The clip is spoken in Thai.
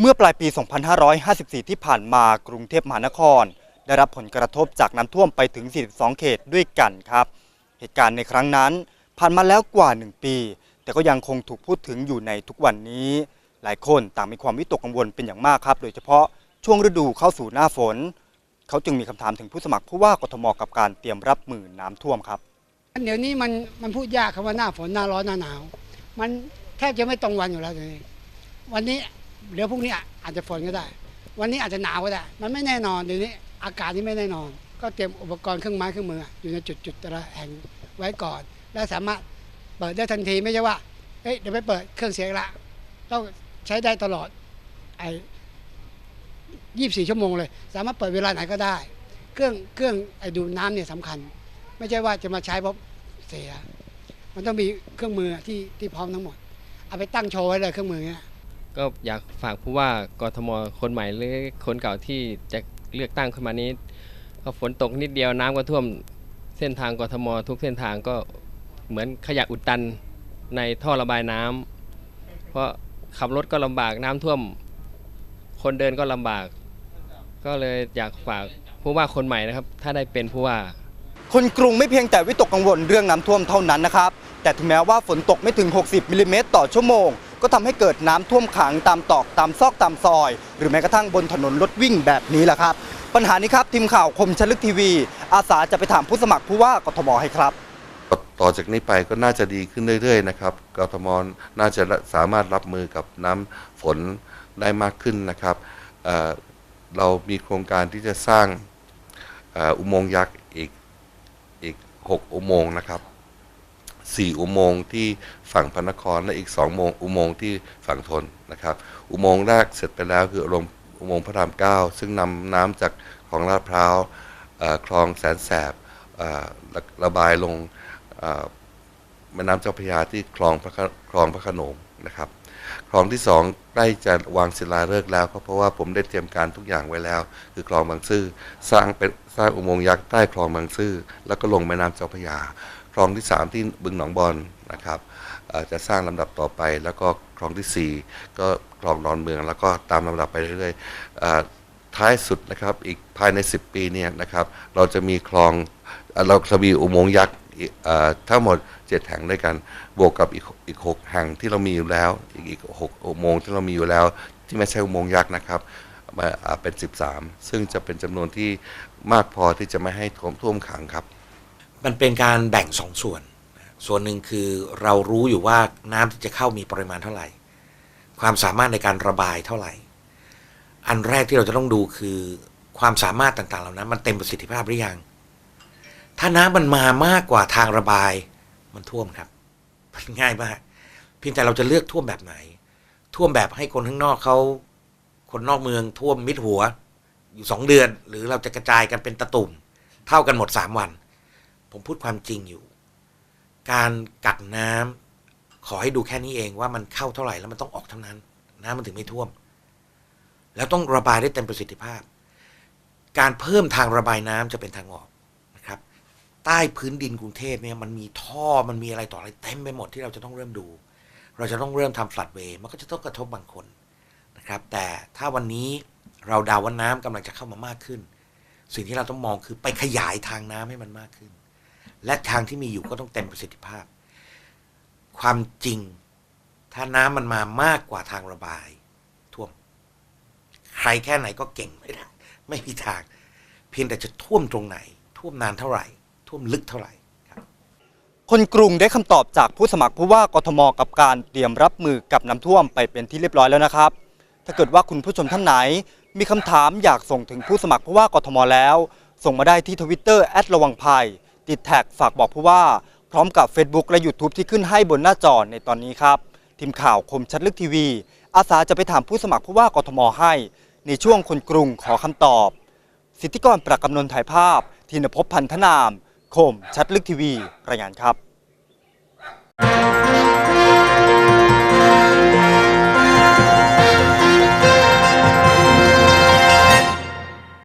เมื่อปลายปี 2554 ที่ผ่านมากรุงเทพมหานคร ได้รับผลกระทบจากน้ำท่วมไปถึง 42 เขตด้วยกันครับ เหตุการณ์ในครั้งนั้นผ่านมาแล้วกว่า 1 ปี แต่ก็ยังคงถูกพูดถึงอยู่ในทุกวันนี้ หลายคนต่างมีความวิตกกังวลเป็นอย่างมากครับ โดยเฉพาะช่วงฤดูเข้าสู่หน้าฝน เขาจึงมีคำถามถึงผู้สมัครผู้ว่ากทมกับการเตรียมรับมือน้ำท่วมครับ เดี๋ยวนี้มันมันพูดยากคำว่าหน้าฝนหน้าร้อนหน้าหนาว มันแทบจะไม่ตรงวันอยู่แล้วเดี๋ยวนี้วันนี้ เดี๋ยวพรุ่งนี้อาจจะฝนก็ได้ วันนี้อาจจะหนาวก็ได้ มันไม่แน่นอนเดี๋ยวนี้อากาศนี่ไม่แน่นอน ก็เตรียมอุปกรณ์เครื่องไม้เครื่องมือ อยู่ในจุดจุดๆแต่ละแห่งไว้ก่อน และสามารถเปิดได้ทันทีไม่ใช่ว่าเฮ้ยเดี๋ยวไปเปิดเครื่องเสียงละต้องใช้ได้ตลอดไอ้ยี่บสี่ชั่วโมงเลย สามารถเปิดเวลาไหนก็ได้ เครื่องเครื่องไอ้ดูน้ำเนี่ยสำคัญ ไม่ใช่ว่าจะมาใช้เพราะเสีย มันต้องมีเครื่องมือที่ที่พร้อมทั้งหมด เอาไปตั้งโชว์ไว้เลยเครื่องมือเนี้ย ก็อยากฝากผู้ว่ากทมคนใหม่หรือคนเก่าที่จะเลือกตั้งขึ้นมานี้ ก็ฝนตกนิดเดียวน้ำก็ท่วมเส้นทางกทมทุกเส้นทางก็เหมือนขยะอุดตันในท่อระบายน้ำเพราะขับรถก็ลำบากน้ำท่วม คนเดินก็ลำบาก ก็เลยอยากฝากผู้ว่าคนใหม่นะครับ ถ้าได้เป็นผู้ว่า คนกรุงไม่เพียงแต่วิตกกังวลเรื่องน้ำท่วมเท่านั้นนะครับ แต่ถึงแม้ว่าฝนตกไม่ถึง 60มิลลิเมตรต่อชั่วโมง ก็ทำให้เกิดน้ำท่วมขังตามตอกตามซอกตามซอย หรือแม้กระทั่งบนถนนรถวิ่งแบบนี้แหละครับ ปัญหานี้ครับทีมข่าวคมชลึกทีวี อาสาจะไปถามผู้สมัครผู้ว่ากทมให้ครับต่อจากนี้ไปก็น่าจะดีขึ้นเรื่อยๆนะครับกทมน่าจะสามารถรับมือกับน้ำฝนได้มากขึ้นนะครับเเรามีโครงการที่จะสร้างอ,อุโมงค์ยักษ์อีกอีกหกอุโมงค์นะครับ สี่อุโมงค์ที่ฝั่งพระนครและอีกสองอุโมงค์ที่ฝั่งทนนะครับ อุโมงค์แรกเสร็จไปแล้วคืออุโมงค์อุโมงค์พระรามเก้าซึ่งนำน้ำจากคลองลาดพร้าวคลองแสนแสบระระบายลงแม่น้ำเจ้าพระยาที่คลองพระคลองพระขนงนะครับคลองที่สองใกล้จะวางศิลาฤกษ์แล้วก็เพราะว่าผมได้เตรียมการทุกอย่างไว้แล้ว คือคลองบางซื่อสร้างเป็นสร้างอุโมงค์ยักษ์ใต้คลองบางซื่อแล้วก็ลงแม่น้ำเจ้าพระยา คลองที่สามที่บึงหนองบอนนะครับจะสร้างลำดับต่อไป แล้วก็คลองที่สี่ก็คลองดอนเมือง แล้วก็ตามลำดับไปเรื่อยๆท้ายสุดนะครับอีกภายใน 10 ปีเนี่ยนะครับเราจะมีคลองเราจะมีอุโมงค์ยักษ์ทั้งหมด 7 แห่งด้วยกัน บวกกับอีกอีกหกแห่งที่เรามีอยู่แล้ว อีกอีกหกอุโมงค์ที่เรามีอยู่แล้ว ที่ไม่ใช่อุโมงค์ยักษ์นะครับมาเป็น 13 ซึ่งจะเป็นจำนวนที่มากพอที่จะไม่ให้ท่วมท่วมขังครับ มันเป็นการแบ่งสองส่วน ส่วนหนึ่งคือเรารู้อยู่ว่าน้ำที่จะเข้ามีปริมาณเท่าไหร่ ความสามารถในการระบายเท่าไหร่ อันแรกที่เราจะต้องดูคือความสามารถต่างๆเหล่านั้น มันเต็มประสิทธิภาพหรือยัง ถ้าน้ำมันมามากกว่าทางระบาย มันท่วมครับ มันง่ายมากเพียงแต่เราจะเลือกท่วมแบบไหน ท่วมแบบให้คนข้างนอกเขาคนนอกเมืองท่วมมิดหัว อยู่สองเดือน หรือเราจะกระจายกันเป็นตะตุ่ม เท่ากันหมดสามวัน ผมพูดความจริงอยู่ การกักน้ำขอให้ดูแค่นี้เองว่ามันเข้าเท่าไหร่แล้วมันต้องออกเท่านั้น น้ำมันถึงไม่ท่วม แล้วต้องระบายได้เต็มประสิทธิภาพ การเพิ่มทางระบายน้ำจะเป็นทางออกนะครับ ใต้พื้นดินกรุงเทพเนี่ยมันมีท่อมันมีอะไรต่ออะไรเต็มไปหมดที่เราจะต้องเริ่มดู เราจะต้องเริ่มทำฟลัดเวย์มันก็จะต้องกระทบบางคนนะครับ แต่ถ้าวันนี้เราดาว่าน้ำกำลังจะเข้ามามากขึ้น สิ่งที่เราต้องมองคือไปขยายทางน้ำให้มันมากขึ้น และทางที่มีอยู่ก็ต้องเต็มประสิทธิภาพ ความจริง ถ้าน้ำมันมามากกว่าทางระบาย ท่วม ใครแค่ไหนก็เก่งไม่ได้ไม่มีทาง เพียงแต่จะท่วมตรงไหน ท่วมนานเท่าไหร่ ท่วมลึกเท่าไหร่ครับคนกรุงได้คำตอบจากผู้สมัครผู้ว่ากทมกับการเตรียมรับมือกับน้ำท่วมไปเป็นที่เรียบร้อยแล้วนะครับ ถ้าเกิดว่าคุณผู้ชมท่านไหน มีคำถามอยากส่งถึงผู้สมัครผู้ว่ากทมแล้ว ส่งมาได้ที่ทวิตเตอร์แอดระวังภัย ติดแท็กฝากบอกผู้ว่า พร้อมกับ Facebook และ YouTube ที่ขึ้นให้บนหน้าจอในตอนนี้ครับ ทีมข่าวคมชัดลึกทีวี อาสาจะไปถามผู้สมัครผู้ว่ากทมให้ ในช่วงคนกรุงขอคำตอบ สิทธิกรประกำนนถ่ายภาพ ทินภพพันธนาม คมชัดลึกทีวี รายงานครับ